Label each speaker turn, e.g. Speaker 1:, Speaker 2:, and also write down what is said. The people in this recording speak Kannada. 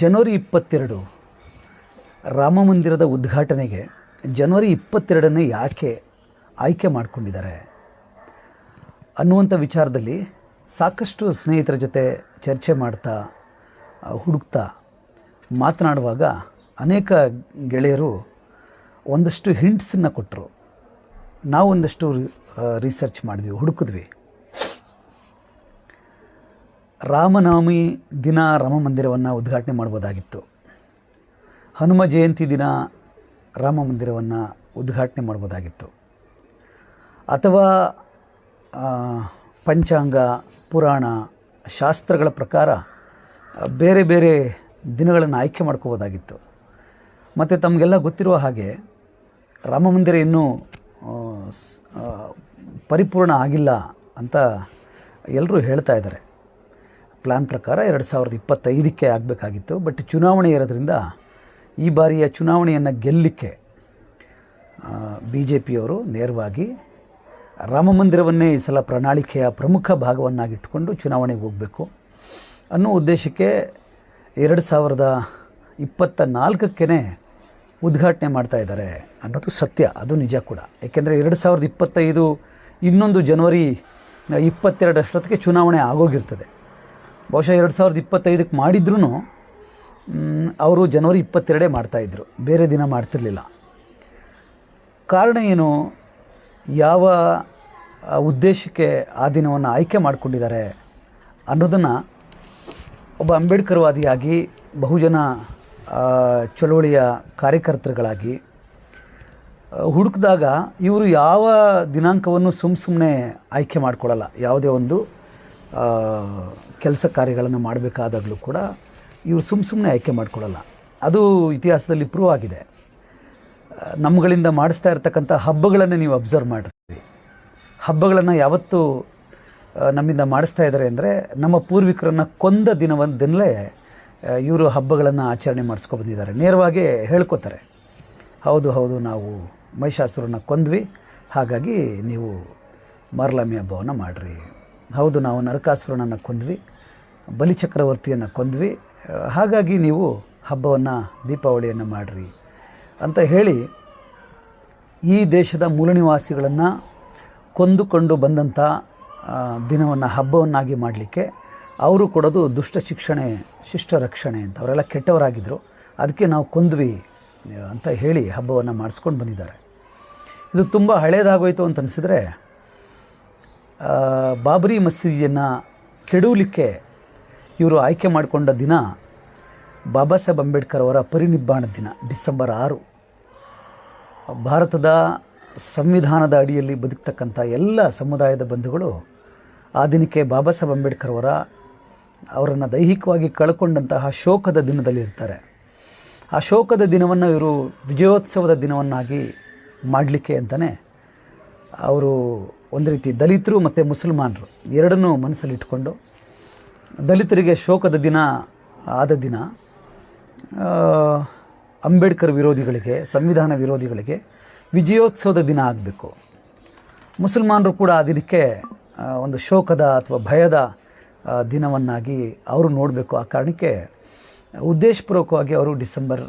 Speaker 1: ಜನವರಿ ಇಪ್ಪತ್ತೆರಡು, ರಾಮ ಮಂದಿರದ ಉದ್ಘಾಟನೆಗೆ ಜನವರಿ ಇಪ್ಪತ್ತೆರಡನ್ನೇ ಯಾಕೆ ಆಯ್ಕೆ ಮಾಡಿಕೊಂಡಿದ್ದಾರೆ? ಅನ್ನುವಂಥ ವಿಚಾರದಲ್ಲಿ ಸಾಕಷ್ಟು ಸ್ನೇಹಿತರ ಜೊತೆ ಚರ್ಚೆ ಮಾಡ್ತಾ ಹುಡುಕ್ತಾ ಮಾತನಾಡುವಾಗ ಅನೇಕ ಗೆಳೆಯರು ಒಂದಷ್ಟು ಹಿಂಟ್ಸನ್ನು ಕೊಟ್ಟರು. ನಾವು ಒಂದಷ್ಟು ರಿಸರ್ಚ್ ಮಾಡಿದ್ವಿ, ಹುಡುಕಿದ್ವಿ. ರಾಮನವಮಿ ದಿನ ರಾಮ ಮಂದಿರವನ್ನು ಉದ್ಘಾಟನೆ ಮಾಡ್ಬೋದಾಗಿತ್ತು. ಹನುಮ ಜಯಂತಿ ದಿನ ರಾಮ ಮಂದಿರವನ್ನು ಉದ್ಘಾಟನೆ ಮಾಡ್ಬೋದಾಗಿತ್ತು. ಅಥವಾ ಪಂಚಾಂಗ, ಪುರಾಣ, ಶಾಸ್ತ್ರಗಳ ಪ್ರಕಾರ, ಬೇರೆ ಬೇರೆ ದಿನಗಳನ್ನು ಆಯ್ಕೆ ಮಾಡ್ಕೋಬೋದಾಗಿತ್ತು. ಮತ್ತು ತಮಗೆಲ್ಲ ಗೊತ್ತಿರುವ ಹಾಗೆ ರಾಮ ಮಂದಿರ ಇನ್ನೂ ಪರಿಪೂರ್ಣ ಆಗಿಲ್ಲ ಅಂತ ಎಲ್ಲರೂ ಹೇಳ್ತಾ ಇದ್ದಾರೆ. ಪ್ಲ್ಯಾನ್ ಪ್ರಕಾರ ಎರಡು ಸಾವಿರದ ಇಪ್ಪತ್ತೈದಕ್ಕೆ ಆಗಬೇಕಾಗಿತ್ತು. ಬಟ್ ಚುನಾವಣೆ ಇರೋದ್ರಿಂದ ಈ ಬಾರಿಯ ಚುನಾವಣೆಯನ್ನು ಗೆಲ್ಲಲಿಕ್ಕೆ ಬಿ ಜೆ ಪಿಯವರು ನೇರವಾಗಿ ರಾಮ ಮಂದಿರವನ್ನೇ ಈ ಸಲ ಪ್ರಣಾಳಿಕೆಯ ಪ್ರಮುಖ ಭಾಗವನ್ನಾಗಿಟ್ಟುಕೊಂಡು ಚುನಾವಣೆಗೆ ಹೋಗಬೇಕು ಅನ್ನೋ ಉದ್ದೇಶಕ್ಕೆ ಎರಡು ಸಾವಿರದ ಇಪ್ಪತ್ತ ನಾಲ್ಕಕ್ಕೇ ಉದ್ಘಾಟನೆ ಮಾಡ್ತಾ ಇದ್ದಾರೆ ಅನ್ನೋದು ಸತ್ಯ, ಅದು ನಿಜ ಕೂಡ. ಏಕೆಂದರೆ ಎರಡು ಸಾವಿರದ ಇಪ್ಪತ್ತೈದು ಇನ್ನೊಂದು ಜನವರಿ ಇಪ್ಪತ್ತೆರಡರಷ್ಟೊತ್ತಿಗೆ ಚುನಾವಣೆ ಆಗೋಗಿರ್ತದೆ. ಬಹುಶಃ ಎರಡು ಸಾವಿರದ ಇಪ್ಪತ್ತೈದಕ್ಕೆ ಮಾಡಿದ್ರೂ ಅವರು ಜನವರಿ ಇಪ್ಪತ್ತೆರಡೇ ಮಾಡ್ತಾಯಿದ್ರು ಬೇರೆ ದಿನ ಮಾಡ್ತಿರ್ಲಿಲ್ಲ. ಕಾರಣ ಏನು? ಯಾವ ಉದ್ದೇಶಕ್ಕೆ ಆ ದಿನವನ್ನು ಆಯ್ಕೆ ಮಾಡಿಕೊಂಡಿದ್ದಾರೆ ಅನ್ನೋದನ್ನು ಒಬ್ಬ ಅಂಬೇಡ್ಕರ್ವಾದಿಯಾಗಿ, ಬಹುಜನ ಚಳುವಳಿಯ ಕಾರ್ಯಕರ್ತರುಗಳಾಗಿ ಹುಡುಕಿದಾಗ ಇವರು ಯಾವ ದಿನಾಂಕವನ್ನು ಸುಮ್ಮ ಸುಮ್ಮನೆ ಆಯ್ಕೆ ಮಾಡಿಕೊಳ್ಳಲ್ಲ. ಯಾವುದೇ ಒಂದು ಕೆಲಸ ಕಾರ್ಯಗಳನ್ನು ಮಾಡಬೇಕಾದಾಗಲೂ ಕೂಡ ಇವರು ಸುಮ್ಮ ಸುಮ್ಮನೆ ಆಯ್ಕೆ ಮಾಡ್ಕೊಳ್ಳಲ್ಲ. ಅದು ಇತಿಹಾಸದಲ್ಲಿ ಪ್ರೂವ್ ಆಗಿದೆ. ನಮ್ಮಗಳಿಂದ ಮಾಡಿಸ್ತಾ ಇರ್ತಕ್ಕಂಥ ಹಬ್ಬಗಳನ್ನು ನೀವು ಅಬ್ಸರ್ವ್ ಮಾಡಿರಿ. ಹಬ್ಬಗಳನ್ನು ಯಾವತ್ತು ನಮ್ಮಿಂದ ಮಾಡಿಸ್ತಾ ಇದ್ದಾರೆ ಅಂದರೆ ನಮ್ಮ ಪೂರ್ವಿಕರನ್ನು ಕೊಂದ ದಿನವೊಂದಲ್ಲೇ ಇವರು ಹಬ್ಬಗಳನ್ನು ಆಚರಣೆ ಮಾಡಿಸ್ಕೊ ಬಂದಿದ್ದಾರೆ. ನೇರವಾಗಿ ಹೇಳ್ಕೊತಾರೆ. ಹೌದು ಹೌದು, ನಾವು ಮಹಿಷಾಸುರನ್ನ ಕೊಂದ್ವಿ. ಹಾಗಾಗಿ ನೀವು ಮಾರ್ಲಾಮಿ ಹಬ್ಬವನ್ನು ಮಾಡಿರಿ. ಹೌದು, ನಾವು ನರಕಾಸುರನನ್ನು ಕೊಂದ್ವಿ, ಬಲಿಚಕ್ರವರ್ತಿಯನ್ನು ಕೊಂದ್ವಿ. ಹಾಗಾಗಿ ನೀವು ಹಬ್ಬವನ್ನು ದೀಪಾವಳಿಯನ್ನು ಮಾಡಿರಿ ಅಂತ ಹೇಳಿ ಈ ದೇಶದ ಮೂಲ ನಿವಾಸಿಗಳನ್ನು ಕೊಂದುಕೊಂಡು ಬಂದಂಥ ದಿನವನ್ನು ಹಬ್ಬವನ್ನಾಗಿ ಮಾಡಲಿಕ್ಕೆ ಅವರು ಕೊಡೋದು ದುಷ್ಟ ಶಿಕ್ಷಣೆ, ಶಿಷ್ಟ ರಕ್ಷಣೆ ಅಂತ. ಅವರೆಲ್ಲ ಕೆಟ್ಟವರಾಗಿದ್ದರು ಅದಕ್ಕೆ ನಾವು ಕೊಂದ್ವಿ ಅಂತ ಹೇಳಿ ಹಬ್ಬವನ್ನು ಮಾಡಿಸ್ಕೊಂಡು ಬಂದಿದ್ದಾರೆ. ಇದು ತುಂಬ ಹಳೇದಾಗೋಯಿತು ಅಂತ ಅನಿಸಿದ್ರೆ ಬಾಬರಿ ಮಸೀದಿಯನ್ನು ಕೆಡವಲಿಕ್ಕೆ ಇವರು ಆಯ್ಕೆ ಮಾಡಿಕೊಂಡ ದಿನ ಬಾಬಾ ಸಾಹೇಬ್ ಅಂಬೇಡ್ಕರ್ ಅವರ ಪರಿನಿಬ್ಬಾಣ ದಿನ, ಡಿಸೆಂಬರ್ ಆರು. ಭಾರತದ ಸಂವಿಧಾನದ ಅಡಿಯಲ್ಲಿ ಬದುಕ್ತಕ್ಕಂಥ ಎಲ್ಲ ಸಮುದಾಯದ ಬಂಧುಗಳು ಆ ದಿನಕ್ಕೆ ಬಾಬಾ ಸಾಹೇಬ್ ಅಂಬೇಡ್ಕರ್ ಅವರ, ಅವರನ್ನು ದೈಹಿಕವಾಗಿ ಕಳ್ಕೊಂಡಂತಹ ಶೋಕದ ದಿನದಲ್ಲಿ ಇರ್ತಾರೆ. ಆ ಶೋಕದ ದಿನವನ್ನು ಇವರು ವಿಜಯೋತ್ಸವದ ದಿನವನ್ನಾಗಿ ಮಾಡಲಿಕ್ಕೆ ಅಂತಲೇ ಅವರು ಒಂದು ರೀತಿ ದಲಿತರು ಮತ್ತು ಮುಸಲ್ಮಾನರು. ಎರಡನ್ನೂ ಮನಸ್ಸಲ್ಲಿಟ್ಟುಕೊಂಡು ದಲಿತರಿಗೆ ಶೋಕದ ದಿನ ಆದ ದಿನ ಅಂಬೇಡ್ಕರ್ ವಿರೋಧಿಗಳಿಗೆ, ಸಂವಿಧಾನ ವಿರೋಧಿಗಳಿಗೆ ವಿಜಯೋತ್ಸವದ ದಿನ ಆಗಬೇಕು. ಮುಸಲ್ಮಾನರು ಕೂಡ ಆ ದಿನಕ್ಕೆ ಒಂದು ಶೋಕದ ಅಥವಾ ಭಯದ ದಿನವನ್ನಾಗಿ ಅವರು ನೋಡಬೇಕು ಆ ಕಾರಣಕ್ಕೆ ಉದ್ದೇಶಪೂರ್ವಕವಾಗಿ ಅವರು ಡಿಸೆಂಬರ್